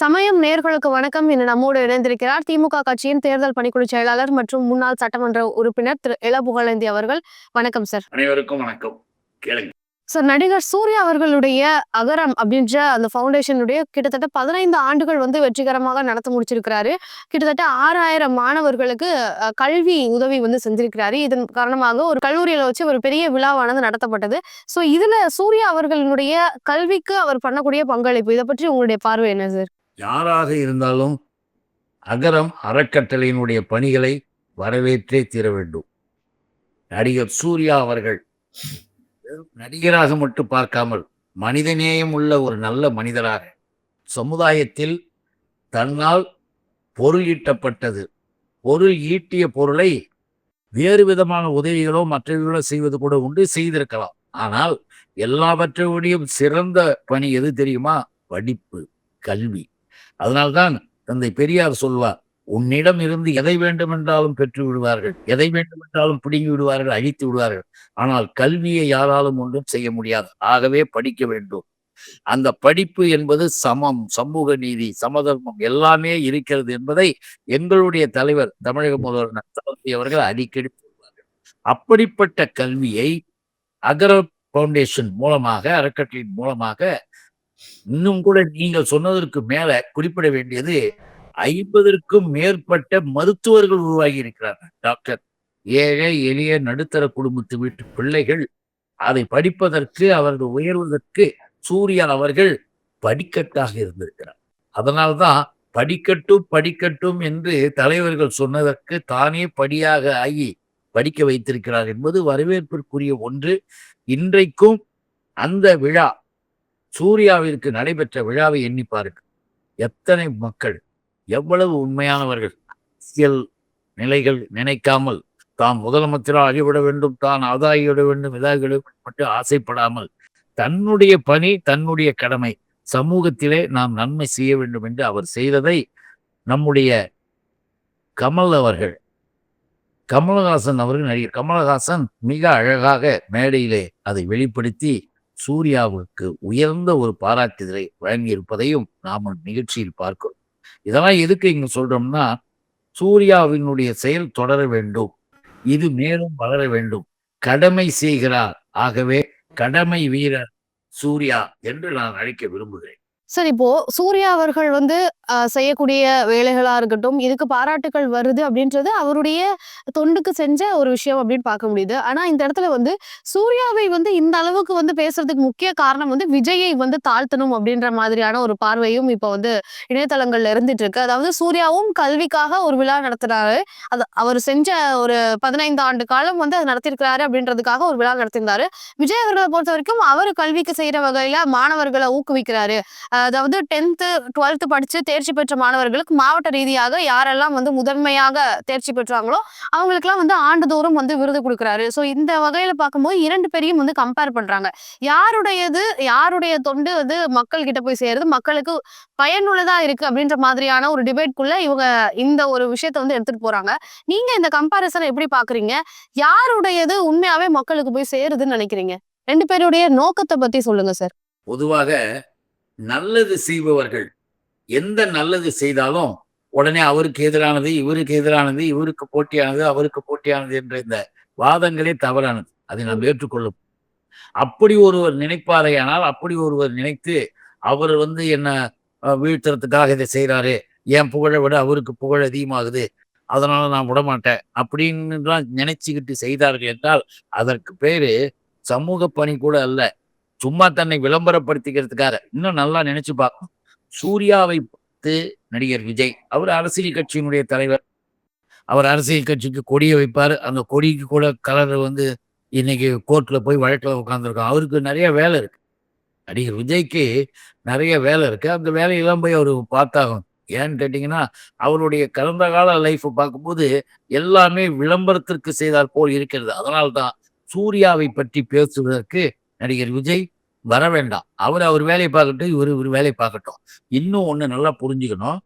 சமயம் நேர்களுக்கு வணக்கம் இன்று நம்மோடு இணைந்திருக்கிறார் திமுக கட்சியின் தேர்தல் பணிக்குழு செயலாளர் மற்றும் முன்னாள் சட்டமன்ற உறுப்பினர் திரு இள புகழேந்தி அவர்கள். வணக்கம் சார் அனைவருக்கும் வணக்கம். கேளுங்க. சார் நடிகர் சூர்யா அவர்களுடைய அகரம் அப்படின்ற அந்த ஃபவுண்டேஷனுடைய கிட்டத்தட்ட பதினைந்து ஆண்டுகள் வந்து வெற்றிகரமாக நடத்த முடிச்சிருக்கிறாரு. கிட்டத்தட்ட ஆறாயிரம் மாணவர்களுக்கு கல்வி உதவி வந்து செஞ்சிருக்கிறாரு. இதன் காரணமாக ஒரு கல்லூரியில வச்சு ஒரு பெரிய விழாவானது நடத்தப்பட்டது. ஸோ இதுல சூர்யா அவர்களுடைய கல்விக்கு அவர் பண்ணக்கூடிய பங்களிப்பு இதை பற்றி உங்களுடைய பார்வை என்ன சார் யாராக இருந்தாலும் அகரம் அறக்கட்டளையினுடைய பணிகளை வரவேற்றே தீர வேண்டும். நடிகர் சூர்யா அவர்கள் நடிகராக மட்டும் பார்க்காமல் மனிதநேயம் உள்ள ஒரு நல்ல மனிதராக சமுதாயத்தில் தன்னால் பொருள் ஈட்டப்பட்டது. பொருள் ஈட்டிய பொருளை வேறு விதமான உதவிகளோ மற்றவர்களோ செய்வது கூட உண்டு செய்திருக்கலாம். ஆனால் எல்லாவற்றையும் சிறந்த பணி எது தெரியுமா? படிப்பு கல்வி. அதனால்தான் தந்தை பெரியார் சொல்வார் உன்னிடம் இருந்து எதை வேண்டுமென்றாலும் பெற்று விடுவார்கள் எதை வேண்டுமென்றாலும் பிடுங்கி விடுவார்கள் அழித்து விடுவார்கள். ஆனால் கல்வியை யாராலும் ஒன்றும் செய்ய முடியாது. ஆகவே படிக்க வேண்டும். அந்த படிப்பு என்பது சமம் சமூக நீதி சமதர்மம் எல்லாமே இருக்கிறது என்பதை எங்களுடைய தலைவர் தமிழக முதல்வர் தளபதி அவர்கள் அடிக்கடி சொல்வார்கள். அப்படிப்பட்ட கல்வியை அகர பவுண்டேஷன் மூலமாக அறக்கட்டளையின் மூலமாக இன்னும் கூட நீங்கள் சொன்னதற்கு மேல குறிப்பிட வேண்டியது ஐம்பதற்கும் மேற்பட்ட மருத்துவர்கள் உருவாகி இருக்கிறார்கள் டாக்டர் ஏழை எளிய நடுத்தர குடும்பத்து வீட்டு பிள்ளைகள் அதை படிப்பதற்கு அவர்கள் உயர்வதற்கு சூர்யா அவர்கள் படிக்கட்டாக இருந்திருக்கிறார். அதனால்தான் படிக்கட்டும் படிக்கட்டும் என்று தலைவர்கள் சொன்னதற்கு தானே படியாக ஆகி படிக்க வைத்திருக்கிறார் என்பது வரவேற்பிற்குரிய ஒன்று. இன்றைக்கும் அந்த விழா சூர்யாவிற்கு நடைபெற்ற விழாவை எண்ணி பாருங்கள். எத்தனை மக்கள் எவ்வளவு உண்மையானவர்கள் அரசியல் நிலைகள் நினைக்காமல் தாம் முதலமைச்சராக அழிவிட வேண்டும் தான் ஆதாகிவிட வேண்டும் இதாகிவிட வேண்டும் மட்டும் ஆசைப்படாமல் தன்னுடைய பணி தன்னுடைய கடமை சமூகத்திலே நாம் நன்மை செய்ய வேண்டும் என்று அவர் செய்ததை நம்முடைய கமல் அவர்கள் கமலஹாசன் அவர்கள் நடிகர். கமலஹாசன் மிக அழகாக மேடையிலே அதை வெளிப்படுத்தி சூர்யாவுக்கு உயர்ந்த ஒரு பாராட்டுதலை வழங்கியிருப்பதையும் நாம் நிகழ்ச்சியில் பார்க்கிறோம். இதெல்லாம் எதுக்கு இங்க சொல்றோம்னா சூர்யாவினுடைய செயல் தொடர வேண்டும். இது மேலும் வளர வேண்டும். கடமை செய்கிறார். ஆகவே கடமை வீரர் சூர்யா என்று நான் அழைக்க விரும்புகிறேன். சார் இப்போ சூர்யா அவர்கள் வந்து செய்யக்கூடிய வேலைகளா இருக்கட்டும் இதுக்கு பாராட்டுகள் வருது அப்படின்றது அவருடைய தொண்டுக்கு செஞ்ச ஒரு விஷயம் அப்படின்னு பார்க்க முடியுது. ஆனா இந்த இடத்துல வந்து சூர்யாவை வந்து இந்த அளவுக்கு வந்து பேசுறதுக்கு முக்கிய காரணம் வந்து விஜயை வந்து தாழ்த்தணும் அப்படின்ற மாதிரியான ஒரு பார்வையும் இப்போ வந்து இணையதளங்கள்ல இருந்துட்டு இருக்கு. அதாவது சூர்யாவும் கல்விக்காக ஒரு விழா நடத்துறாரு. அது அவர் செஞ்ச ஒரு பதினைந்து ஆண்டு காலம் வந்து அது நடத்திருக்கிறாரு அப்படின்றதுக்காக ஒரு விழா நடத்திருந்தாரு விஜய் அவர்களை பொறுத்த வரைக்கும் அவர் கல்விக்கு செய்யற வகையில மாணவர்களை ஊக்குவிக்கிறாரு. அதாவது டென்த்து டுவெல்த்து படித்து தேர்ச்சி பெற்ற மாணவர்களுக்கு மாவட்ட ரீதியாக யாரெல்லாம் வந்து முதன்மையாக தேர்ச்சி பெற்றாங்களோ அவங்களுக்குலாம் வந்து ஆண்டுதோறும் வந்து விருது கொடுக்குறாரு. ஸோ இந்த வகையில் பார்க்கும்போது இரண்டு பேரையும் வந்து கம்பேர் பண்ணுறாங்க யாருடையது யாருடைய தொண்டு வந்து மக்கள் கிட்ட போய் சேருது? மக்களுக்கு பயனுள்ளதாக இருக்குது அப்படின்ற மாதிரியான ஒரு டிபேட்குள்ளே இவங்க இந்த ஒரு விஷயத்த வந்து எடுத்துகிட்டு போகிறாங்க நீங்கள் இந்த கம்பாரிசனை எப்படி பார்க்குறீங்க? யாருடையது உண்மையாகவே மக்களுக்கு போய் சேருதுன்னு நினைக்கிறீங்க? ரெண்டு பேருடைய நோக்கத்தை பற்றி சொல்லுங்கள் சார் பொதுவாக நல்லது செய்பவர்கள். எந்த நல்லது செய்தாலும் உடனே அவருக்கு எதிரானது இவருக்கு எதிரானது இவருக்கு போட்டியானது அவருக்கு போட்டியானது என்ற இந்த வாதங்களே தவறானது. அதை நாம் ஏற்றுக்கொள்ளும். அப்படி ஒருவர் நினைப்பாரையானால் அப்படி ஒருவர் நினைத்து அவர் வந்து என்ன வீழ்த்துறதுக்காக இதை செய்கிறாரு என் புகழை விட அவருக்கு புகழ் அதிகமாகுது அதனால நான் விட மாட்டேன் அப்படின்னுலாம் நினைச்சுக்கிட்டு செய்தார்கள் என்றால் அதற்கு பேரு சமூக பணி கூட அல்ல. சும்மா தன்னை விளம்பரப்படுத்திக்கிறதுக்காக. இன்னும் நல்லா நினைச்சு பார்க்கணும். சூர்யாவை பார்த்து நடிகர் விஜய். அவர் அரசியல் கட்சியினுடைய தலைவர். அவர் அரசியல் கட்சிக்கு கொடியை வைப்பார். அந்த கொடிக்கு கூட கலர் வந்து இன்னைக்கு கோர்ட்ல போய் வழக்கில் உட்காந்துருக்கோம் அவருக்கு நிறைய வேலை இருக்கு. நடிகர் விஜய்க்கு நிறைய வேலை இருக்கு. அந்த வேலையெல்லாம் போய் அவர் பார்த்தாகும் ஏன்னு கேட்டிங்கன்னா அவருடைய கடந்த கால லைஃப்பை பார்க்கும்போது எல்லாமே விளம்பரத்திற்கு செய்தால் போல் இருக்கிறது. அதனால்தான் சூர்யாவை பற்றி பேசுவதற்கு நடிகர் விஜய் வர வேண்டாம். அவர் அவர் வேலையை பார்க்கட்டும் இவர் இவர் வேலையை பார்க்கட்டும். இன்னும் ஒண்ணு நல்லா புரிஞ்சுக்கணும்.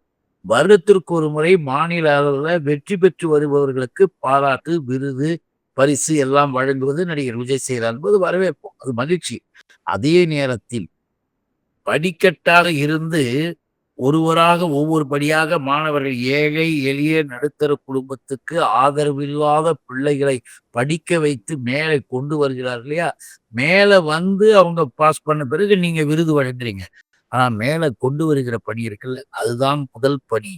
வருடத்திற்கு ஒரு முறை மாநில அளவில் வெற்றி பெற்று வருபவர்களுக்கு பாராட்டு விருது பரிசு எல்லாம் வழங்குவது நடிகர் விஜய் செய்கிறார் என்பது வரவேற்போம் அது மகிழ்ச்சி. அதே நேரத்தில் படிக்கட்டாக இருந்து ஒருவராக ஒவ்வொரு படியாக மாணவர்கள் ஏழை எளிய நடுத்தர குடும்பத்துக்கு ஆதரவில்லாத பிள்ளைகளை படிக்க வைத்து மேலே கொண்டு வருகிறார் இல்லையா? மேலே வந்து அவங்க பாஸ் பண்ண பிறகு நீங்க விருது வழங்குறீங்க. ஆனா மேலே கொண்டு வருகிற பணி இருக்குல்ல அதுதான் முதல் பணி.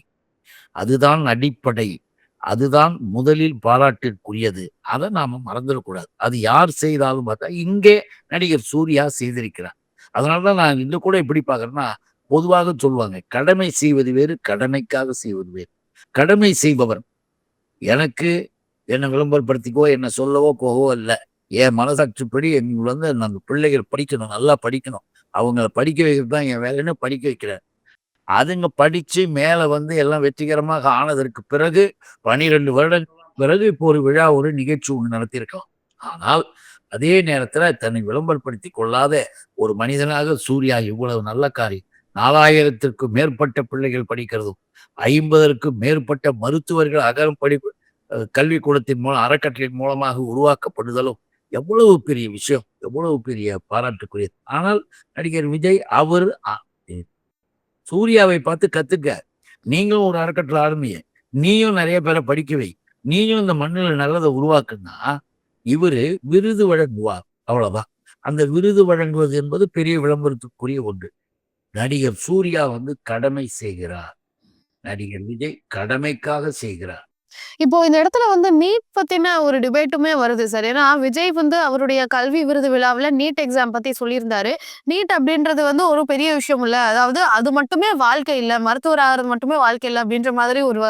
அதுதான் அடிப்படை. அதுதான் முதலில் பாராட்டிற்குரியது. அதை நாம மறந்துடக்கூடாது. அது யார் செய்தாலும் பார்த்தா இங்கே நடிகர் சூர்யா செய்திருக்கிறார். அதனாலதான் நான் இன்னும் கூட எப்படி பாக்குறேன்னா பொதுவாக சொல்லுவாங்க கடமை செய்வது வேறு கடமைக்காக செய்வது வேறு. கடமை செய்பவர். எனக்கு என்னை விளம்பரப்படுத்திக்கோ என்னை சொல்லவோ போகவோ இல்லை என் மனசாட்சிப்படி எங்களுக்கு வந்து அந்த பிள்ளைகள் படிக்கணும் நல்லா படிக்கணும். அவங்கள படிக்க வைக்கிறது தான் என் வேலைன்னு படிக்க வைக்கிறேன். அதுங்க படித்து மேலே வந்து எல்லாம் வெற்றிகரமாக ஆனதற்கு பிறகு பனிரெண்டு வருடங்கள் பிறகு இப்போ ஒரு விழா ஒரு நிகழ்ச்சி ஒன்று நடத்தியிருக்கோம். ஆனால் அதே நேரத்தில் தன்னை விளம்பரப்படுத்தி கொள்ளாத ஒரு மனிதனாக சூர்யா இவ்வளவு நல்ல காரியம் நாலாயிரத்திற்கும் மேற்பட்ட பிள்ளைகள் படிக்கிறதும் ஐம்பதற்கும் மேற்பட்ட மருத்துவர்கள் அகரம் படிப்பு கல்விக்கூடத்தின் மூலம் அறக்கட்டளையின் மூலமாக உருவாக்கப்படுதலும் எவ்வளவு பெரிய விஷயம் எவ்வளவு பெரிய பாராட்டுக்குரியது ஆனால் நடிகர் விஜய் அவர் சூர்யாவை பார்த்து கத்துக்க நீங்களும் ஒரு அறக்கட்டளை ஆரம்பிய நீயும் நிறைய பேரை படிக்க வை நீயும் இந்த மண்ணில் நல்லதை உருவாக்குனா இவரு விருது வழங்குவார். அவ்வளவுதான். அந்த விருது வழங்குவது என்பது பெரிய விளம்பரத்துக்குரிய ஒன்று. நடிகர் சூர்யா வந்து கடமை செய்கிறார். நடிகர் விஜய் கடமைக்காக செய்கிறார். இப்போ இந்த இடத்துல வந்து நீட் பத்தின ஒரு டிபேட்டுமே வருது சார். ஏன்னா விஜய் வந்து அவருடைய கல்வி விருது விழாவில் நீட் எக்ஸாம் பத்தி சொல்லியிருந்தாரு. நீட் அப்படின்றது வந்து ஒரு பெரிய விஷயம் இல்லை. அதாவது அது மட்டுமே வாழ்க்கை இல்லை. மருத்துவர் ஆகிறது மட்டுமே வாழ்க்கை இல்லை அப்படின்ற மாதிரி ஒரு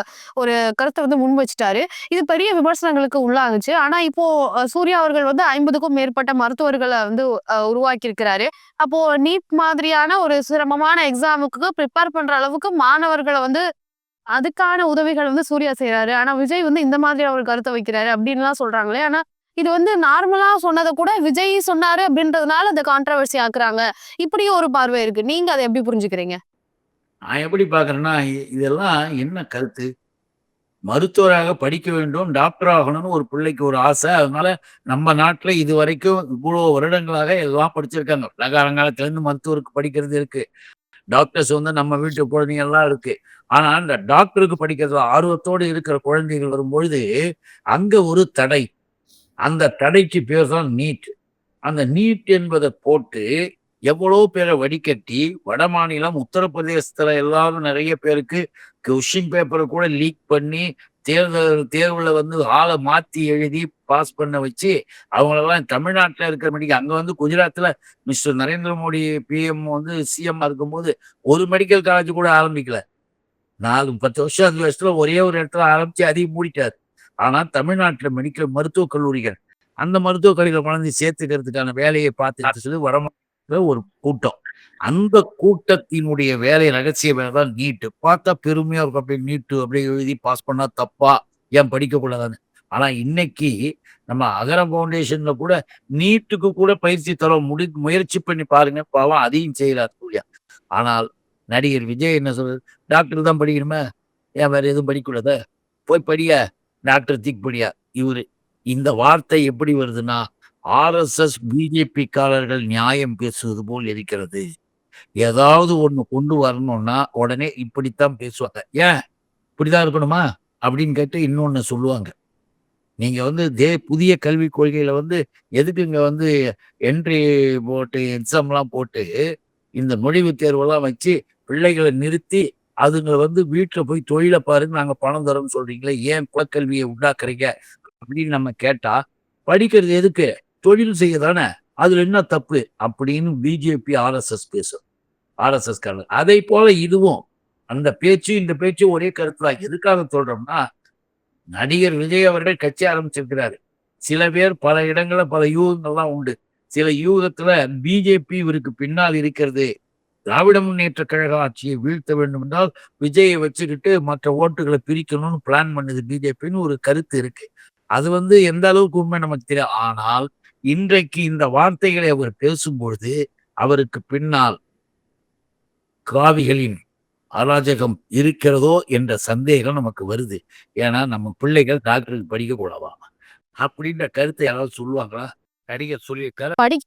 ஒரு கருத்தை வந்து முன் வச்சுட்டாரு. இது பெரிய விமர்சனங்களுக்கு உள்ளாகுச்சு. ஆனா இப்போ சூர்யா அவர்கள் வந்து ஐம்பதுக்கும் மேற்பட்ட மருத்துவர்களை வந்து உருவாக்கி இருக்கிறாரு அப்போ நீட் மாதிரியான ஒரு சிரமமான எக்ஸாமுக்கு ப்ரிப்பேர் பண்ற அளவுக்கு மாணவர்களை வந்து அதுக்கான உதவிகள் வந்து சூர்யா செய்றாரு. ஆனா விஜய் வந்து இந்த மாதிரி அவர் கருத்தை வைக்கிறாரு அப்படின்லாம் சொல்றாங்களே. ஆனா இது வந்து நார்மலா சொன்னதை கூட விஜய் சொன்னாரு அப்படின்றதுனால அந்த கான்ட்ரவர்சி ஆக்குறாங்க. இப்படியும் ஒரு பார்வை இருக்கு. நீங்க அதை எப்படி புரிஞ்சுக்கிறீங்க? நான் எப்படி பாக்குறேன்னா இதெல்லாம் என்ன கருத்து மருத்துவராக படிக்க வேண்டும் டாக்டர் ஆகணும்னு ஒரு பிள்ளைக்கு ஒரு ஆசை அதனால நம்ம நாட்டுல இது வரைக்கும் இவ்வளவு வருடங்களாக எல்லாம் படிச்சிருக்காங்க உலகாலங்காலத்துல இருந்து மருத்துவருக்கு படிக்கிறது இருக்கு டாக்டர்ஸ் வந்து நம்ம வீட்டு குழந்தைங்க எல்லாம் இருக்கு. ஆனா அந்த டாக்டருக்கு படிக்கிறது ஆர்வத்தோடு இருக்கிற குழந்தைகள் வரும்பொழுது அங்க ஒரு தடை. அந்த தடைக்கு பேர் தான் நீட். அந்த நீட் என்பதை போட்டு எவ்வளோ பேரை வடிகட்டி வட மாநிலம் உத்தரப்பிரதேசத்துல எல்லாரும் நிறைய பேருக்கு கொஷின் பேப்பரை கூட லீக் பண்ணி தேர்தல் தேர்வுல வந்து ஆளை மாத்தி எழுதி பாஸ் பண்ண வச்சு அவங்களெல்லாம் தமிழ்நாட்டுல இருக்கிற மெடிக்கல் அங்க வந்து குஜராத்ல மிஸ்டர் நரேந்திர மோடி பிஎம் வந்து சிஎம் இருக்கும்போது ஒரு மெடிக்கல் காலேஜ் கூட ஆரம்பிக்கல. நாலு பத்து வருஷம் அஞ்சு வருஷத்துல ஒரே ஒரு இடத்துல ஆரம்பிச்சு அதையும் மூடிட்டாரு. ஆனா தமிழ்நாட்டுல மெடிக்கல் மருத்துவக் கல்லூரிகள் அந்த மருத்துவக் கல்லூரியில் குழந்தை சேர்த்துக்கிறதுக்கான வேலையை பார்த்து சொல்லி வடமாநில ஒரு கூட்டம். அந்த கூட்டத்தினுடைய வேலை ரகசிய வேலை தான் நீட்டு. பார்த்தா பெருமையா இருக்கும். அப்படி நீட்டு அப்படியே எழுதி பாஸ் பண்ணா தப்பா? ஏன் படிக்கக்கூடாதான்னு. ஆனா இன்னைக்கு நம்ம அகர பவுண்டேஷன்ல கூட நீட்டுக்கு கூட பயிற்சி தர முடி முயற்சி பண்ணி பாருங்க. பாவம் அதையும் செய்யறார் சூர்யா. ஆனால் நடிகர் விஜய் என்ன சொல்றது டாக்டர் தான் படிக்கணுமே. ஏன் வேற எதுவும் படிக்கூடாத போய் படிய? டாக்டர் திக் படியா? இவரு இந்த வார்த்தை எப்படி வருதுன்னா ஆர்எஸ்எஸ் பிஜேபிக்காரர்கள் நியாயம் பேசுவது போல் இருக்கிறது. ஏதாவது ஒன்று கொண்டு வரணும்னா உடனே இப்படித்தான் பேசுவாங்க. ஏன்? இப்படிதான் இருக்கணுமா? அப்படின்னு கேட்டு இன்னொன்று சொல்லுவாங்க. நீங்கள் வந்து தே புதிய கல்விக் கொள்கையில் வந்து எதுக்கு இங்கே வந்து என்ட்ரி போட்டு எக்ஸாம்லாம் போட்டு இந்த நுழைவுத் தேர்வெல்லாம் வச்சு பிள்ளைகளை நிறுத்தி அதுங்க வந்து வீட்டில் போய் தொழிலை பாருங்க நாங்கள் பணம் தரோம்னு சொல்கிறீங்களே ஏன் குலக்கல்வியை உண்டாக்குறீங்க? அப்படின்னு நம்ம கேட்டால் படிக்கிறது எதுக்கு? தொழில் செய்ய தானே அதுல என்ன தப்பு? அப்படின்னு பிஜேபி ஆர்எஸ்எஸ் பேசும். ஆர்எஸ்எஸ் காரர் அதை போல இதுவும். அந்த பேச்சு இந்த பேச்சு ஒரே கருத்துதான் எதுக்காக சொல்றோம்னா நடிகர் விஜய் அவர்கள் கட்சி ஆரம்பிச்சிருக்கிறாரு. சில பேர் பல இடங்களில் பல யூகங்கள்லாம் உண்டு. சில யூகத்துல பிஜேபி இவருக்கு பின்னால் இருக்கிறது. திராவிட முன்னேற்ற கழக ஆட்சியை வீழ்த்த வேண்டும் என்றால் விஜயை வச்சுக்கிட்டு மற்ற ஓட்டுகளை பிரிக்கணும்னு பிளான் பண்ணுது பிஜேபின்னு ஒரு கருத்து இருக்கு. அது வந்து எந்த அளவுக்கு உண்மை நமக்கு தெரியும் ஆனால் இன்றைக்கு இந்த வார்த்தைகளை அவர் பேசும்பொழுது அவருக்கு பின்னால் காவிகளின் அராஜகம் இருக்கிறதோ என்ற சந்தேகம் நமக்கு வருது ஏன்னா நம்ம பிள்ளைகள் டாக்டருக்கு படிக்க கூடாதா அப்படின்ற கருத்தை யாராவது சொல்லுவாங்களா நடிகர் சொல்லியிருக்காரு படி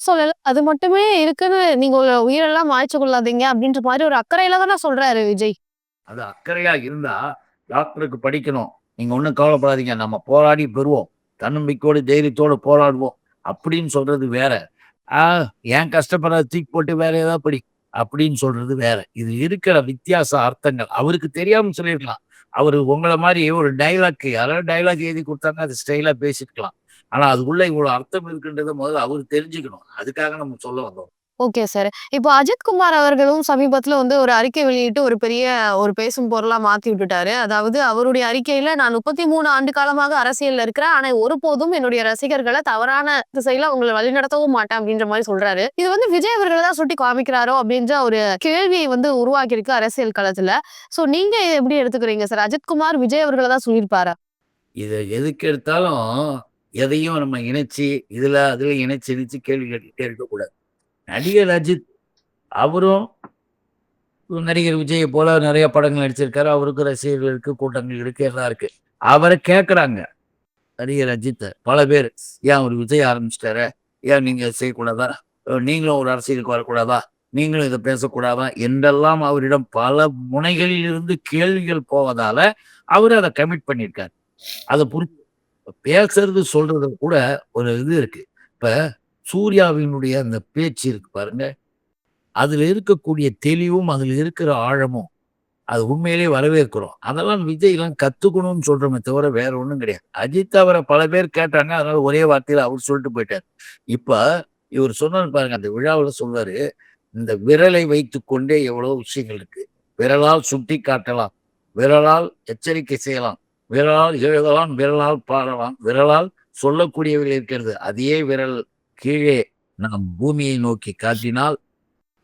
சொல்லல. அது மட்டுமே இருக்குன்னு நீங்க ஒரு உயிரெல்லாம் மாய்ச்சு கொள்ளாதீங்க அப்படின்ற மாரி ஒரு அக்கறையில தானே சொல்றாரு விஜய். அது அக்கறையா இருந்தா, டாக்டருக்கு படிக்கணும். நீங்க ஒண்ணும் கவலைப்படாதீங்க. நம்ம போராடி பெறுவோம். தன்னம்பிக்கையோடு, தைரியத்தோட போராடுவோம். அப்படின்னு சொல்றது வேற. ஆஹ் ஏன் கஷ்டப்படாத தூக்கி போட்டு வேற ஏதாவது படி. அப்படின்னு சொல்றது வேற. இது இருக்கிற வித்தியாச அர்த்தங்கள். அவருக்கு தெரியாம சொல்லியிருக்கலாம். அவரு உங்களை மாதிரி ஒரு டயலாக் யாராவது டயலாக் எழுதி கொடுத்தாங்க அது ஸ்டைலா பேசிருக்கலாம் ஆனா அதுக்குள்ள இவ்வளவு அர்த்தம் இருக்குன்றத முதல்ல அவரு தெரிஞ்சுக்கணும். அதுக்காக நம்ம சொல்ல வந்தோம். Okay sir. இப்போ அஜித்குமார் அவர்களும் சமீபத்தில் வந்து ஒரு அறிக்கை வெளியிட்டு ஒரு பெரிய ஒரு பேசும் பொருளாக மாற்றி விட்டுட்டாரு. அதாவது அவருடைய அறிக்கையில நான் 33 ஆண்டு காலமாக அரசியலில் இருக்கிறேன். ஆனால் ஒருபோதும் என்னுடைய ரசிகர்களை தவறான திசையில அவங்களை வழிநடத்தவும் மாட்டேன் அப்படின்ற மாதிரி சொல்றாரு. இது வந்து விஜய் அவர்களை தான் சுட்டி காமிக்கிறாரோ அப்படின்ற ஒரு கேள்வியை வந்து உருவாக்கியிருக்கு அரசியல் களத்தில் ஸோ நீங்க எப்படி எடுத்துக்கிறீங்க சார்? அஜித்குமார் விஜய் அவர்களை தான் சொல்லியிருப்பாரா? இது எதுக்கு எடுத்தாலும் எதையும் நம்ம இணைச்சி இதுல அதுல இணைச்சி இணைச்சி கேள்வி கேட்டுக்கிட்டே இருக்கக்கூடாது. நடிகர் அஜித் அவரும் நடிகர் விஜய போல நிறைய படங்கள் நடிச்சிருக்காரு. அவருக்கும் ரசிகர்கள் இருக்கு, கூட்டங்கள் இருக்கு, எல்லாம் இருக்கு. அவரை கேட்குறாங்க நடிகர் அஜித்தை பல பேர் ஏன் அவர் விஜய் ஆரம்பிச்சிட்டாரு ஏன் நீங்க செய்யக்கூடாதா? நீங்களும் ஒரு அரசியலுக்கு வரக்கூடாதா? நீங்களும் இதை பேசக்கூடாதா? என்றெல்லாம் அவரிடம் பல முனைகளில் இருந்து கேள்விகள் போவதால, அவர் அதை கமிட் பண்ணியிருக்காரு. அதை புரி பேசுறது, சொல்றது கூட ஒரு இது இருக்கு. இப்ப சூர்யாவினுடைய அந்த பேச்சு இருக்கு பாருங்க. அதில் இருக்கக்கூடிய தெளிவும், அதில் இருக்கிற ஆழமும், அது உண்மையிலே வரவேற்கிறோம். அதெல்லாம் விஜய்லாம் கற்றுக்கணும்னு சொல்கிறோமே தவிர வேற ஒன்றும் கிடையாது. அஜித் அவரை பல பேர் கேட்டாங்க. அதனால ஒரே வார்த்தையில் அவர் சொல்லிட்டு போயிட்டார் இப்போ இவர் சொன்னார் பாருங்க, அந்த விழாவில் சொல்வார் இந்த விரலை வைத்துக்கொண்டே எவ்வளோ விஷயங்கள் இருக்கு. விரலால் சுட்டி காட்டலாம் விரலால் எச்சரிக்கை செய்யலாம். விரலால் எழுதலாம், விரலால் பாடலாம். விரலால் சொல்லக்கூடியவர்கள் இருக்கிறது. அதே விரல் கீழே நாம் பூமியை நோக்கி காட்டினால்,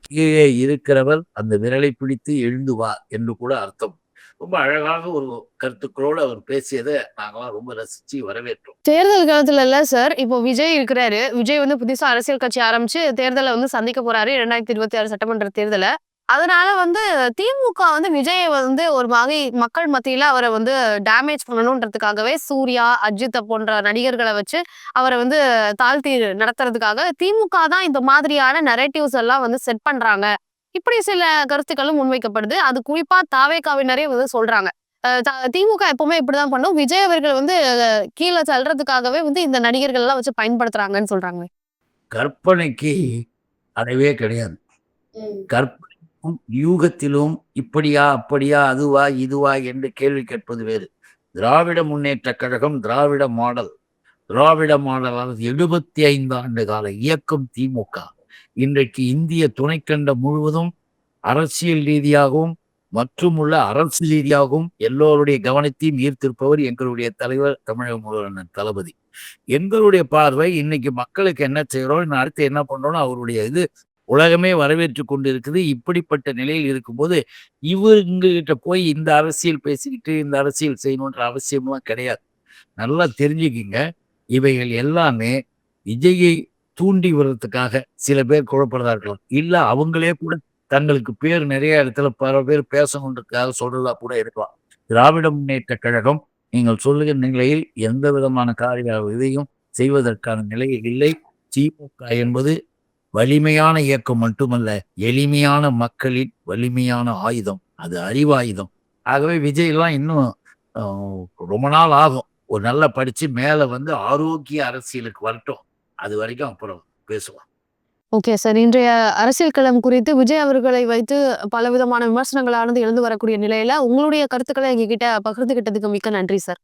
கீழே இருக்கிறவர் அந்த விரலை பிடித்து எழுந்து வா என்று கூட அர்த்தம். ரொம்ப அழகாக ஒரு கருத்துக்களோடு அவர் பேசியதை நாங்கலாம் ரொம்ப ரசிச்சு வரவேற்றோம். தேர்தல் காலத்துல இல்ல சார். இப்போ விஜய் இருக்கிறாரு. விஜய் வந்து புதுசா அரசியல் கட்சி ஆரம்பிச்சு தேர்தலை வந்து சந்திக்க போறாரு. 2026 சட்டமன்ற தேர்தலை அதனால வந்து திமுக வந்து விஜய வந்து ஒரு வகை மக்கள் மத்தியில அவர வந்து டேமேஜ் பண்ணணுன்றதுக்காகவே சூர்யா, அஜித்த போன்ற நடிகர்கள வச்சு அவர வந்து தாழ்த்தி நடத்துறதுக்காக திமுக தான் இந்த மாதிரியான நரேட்டிவ்ஸ் எல்லாம் வந்து செட் பண்றாங்க. இப்படி சில கருத்துக்களும் முன்வைக்கப்படுது. அது குறிப்பா தாவேகாவினரே வந்து சொல்றாங்க. திமுக எப்பவுமே இப்படிதான் பண்ணும். விஜய் அவர்கள் வந்து கீழ தள்றதுக்காகவே வந்து இந்த நடிகர்கள்லாம் வச்சு பயன்படுத்துறாங்கன்னு சொல்றாங்க. கற்பனைக்கு அளவே கிடையாது. கற்பனைக்கும், யூகத்திலும் இப்படியா, அப்படியா, அதுவா, இதுவா என்று கேள்வி கேட்பது வேறு. திராவிட முன்னேற்ற கழகம் திராவிட மாடல். திராவிட மாடலால் எழுபத்தி ஐந்து ஆண்டு கால இயக்கம் திமுக. இன்றைக்கு இந்திய துணைக்கண்டம் முழுவதும் அரசியல் ரீதியாகவும், மற்றுமுள்ள அரசு ரீதியாகவும் எல்லோருடைய கவனத்தையும் ஈர்த்திருப்பவர் எங்களுடைய தலைவர் தமிழக முதல்வர் தளபதி. எங்களுடைய பார்வை இன்னைக்கு மக்களுக்கு என்ன செய்கிறோம் அடுத்து என்ன பண்றோம்னு அவருடைய இது உலகமே வரவேற்றுக்கொண்டு இருக்குது இப்படிப்பட்ட நிலையில் இருக்கும்போது, இவங்ககிட்ட போய் இந்த அரசியல் பேசிக்கிட்டு, இந்த அரசியல் செய்யணுன்ற அவசியம்லாம் கிடையாது. நல்லா தெரிஞ்சுக்கிங்க இவைகள் எல்லாமே விஜயை தூண்டி விடுறதுக்காக சில பேர் குழப்பறதா இருக்கலாம். இல்ல அவங்களே கூட தங்களுக்கு பேர் நிறைய இடத்துல பல பேர் பேசணுன்றதுக்காக சொல்றதா கூட இருக்கலாம். திராவிட முன்னேற்ற கழகம் நீங்கள் சொல்லுகிற நிலையில் எந்த விதமான காரிய இதையும் செய்வதற்கான நிலையில் இல்லை. திமுக என்பது வலிமையான இயக்கம் மட்டுமல்ல, எளிமையான மக்களின் வலிமையான ஆயுதம். அது அறிவாயுதம். ஆகவே விஜய்லாம் இன்னும் ரொம்ப நாள் ஆகும். ஒரு நல்லா படிச்சு மேல வந்து ஆரோக்கிய அரசியலுக்கு வரட்டும். அது வரைக்கும் அப்புறம் பேசுவோம். Okay sir. இன்றைய அரசியல் களம் குறித்து விஜய் அவர்களை வைத்து பலவிதமான விமர்சனங்களானது எழுந்து வரக்கூடிய நிலையில, உங்களுடைய கருத்துக்களை எங்ககிட்ட பகிர்ந்துகிட்டதுக்கு மிக்க நன்றி சார்.